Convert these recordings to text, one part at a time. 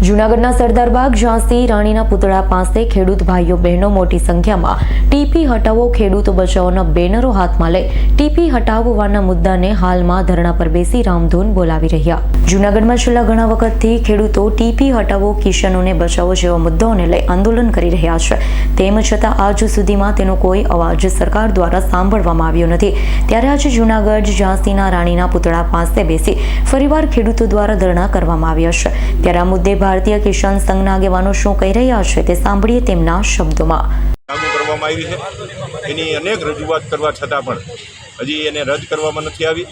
જૂનાગઢના સરદારબાગ ઝાંસી રાણીના પુતળા પાસે ખેડૂત ભાઈઓ બહેનો મોટી સંખ્યામાં ટીપી હટાવો ખેડૂતો બચાવોના બેનરો હાથમાં લઈ ટીપી હટાવવાના મુદ્દાને હાલમાં ધરણા પર બેસી રામધૂન બોલાવી રહ્યા. જૂનાગઢમાં છેલ્લા ઘણા વખતથી ખેડૂતો ટીપી હટાવો કિશનોને બચાવો જેવા મુદ્દાઓને લઈ આંદોલન કરી રહ્યા છે. તેમ છતાં આજ સુધીમાં તેનો કોઈ અવાજ સરકાર દ્વારા સાંભળવામાં આવ્યો નથી. ત્યારે આજે જૂનાગઢ ઝાંસીના રાણીના પુતળા પાસે બેસી ફરીવાર ખેડૂતો દ્વારા ધરણા કરવામાં આવ્યા છે. ત્યારે આ મુદ્દે ભારતીય કિસાન સંઘના આગેવાનો શું કહી રહ્યા છે તે સાંભળીએ તેમના શબ્દોમાં. એની અનેક રજૂઆત કરવા છતાં પણ હજી એને રદ કરવામાં નથી આવી.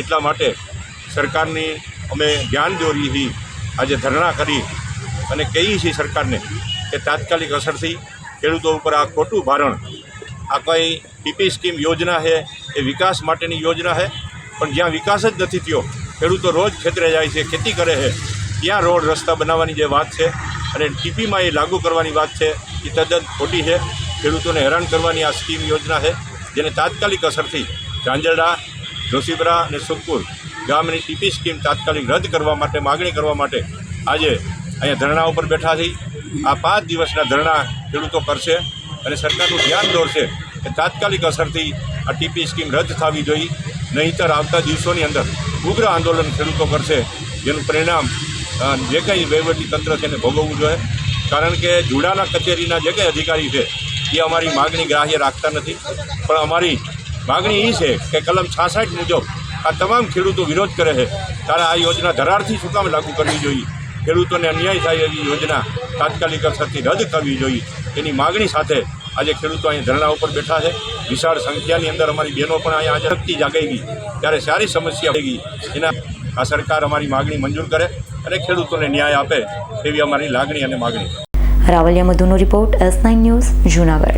એટલા માટે સરકારની અમે ધ્યાન દોરી આજે ધરણા કરી અને કહીએ છીએ સરકારને કે તાત્કાલિક અસરથી ખેડૂતો ઉપર આ ખોટું ભારણ, આ કોઈ ટીપી સ્કીમ યોજના છે એ વિકાસ માટેની યોજના છે પણ જ્યાં વિકાસ જ નથી થયો, ખેડૂતો રોજ ખેતરે જાય છે, ખેતી કરે છે ત્યાં રોડ રસ્તા બનાવવાની જે વાત છે અને ટીપીમાં એ લાગુ કરવાની વાત છે, એ તદ્દન ખોટી છે ખેડૂતોને હેરાન કરવાની આ સ્કીમ યોજના છે જેને તાત્કાલિક અસરથી ઝાંઝરડા જોશીપરા અને સુખપુર ગામની ટીપી સ્કીમ તાત્કાલિક રદ કરવા માટે, માગણી કરવા માટે આજે અહીંયા ધરણા ઉપર બેઠા છે. આ પાંચ દિવસના ધરણા ખેડૂતો કરશે અને સરકારનું ધ્યાન દોરશે કે તાત્કાલિક અસરથી આ ટીપી સ્કીમ રદ થવી જોઈએ. નહીંતર આવતા દિવસોની અંદર ઉગ્ર આંદોલન ખેડૂતો કરશે, જેનું પરિણામ જે કંઈ તંત્ર છે એને ભોગવવું જોઈએ. કારણ કે જુડાના કચેરીના જે કંઈ અધિકારી છે, એ અમારી માગણી ગ્રાહ્ય રાખતા નથી. પણ અમારી માગણી એ છે કે કલમ છાસઠ મુજબ આ તમામ ખેડૂતો વિરોધ કરે છે. ત્યારે આ યોજના ધરારથી શું કામ લાગુ કરવી જોઈએ? ખેડૂતોને અન્યાય થાય એવી યોજના તાત્કાલિક અસરથી રદ કરવી જોઈએ. એની માગણી સાથે આજે ખેડૂતો અહીં ધરણા ઉપર બેઠા છે. વિશાળ સંખ્યાની અંદર અમારી બહેનો પણ અહીંયા આજે શક્તિ જાગાઈ ગઈ ત્યારે સારી સમસ્યા થઈ ગઈ. એના આ સરકાર અમારી માગણી મંજૂર કરે અને ખેડૂતોને ન્યાય આપે એવી અમારી લાગણી અને માગણી. Ravaliya મધુનો report S nine news Junagadh.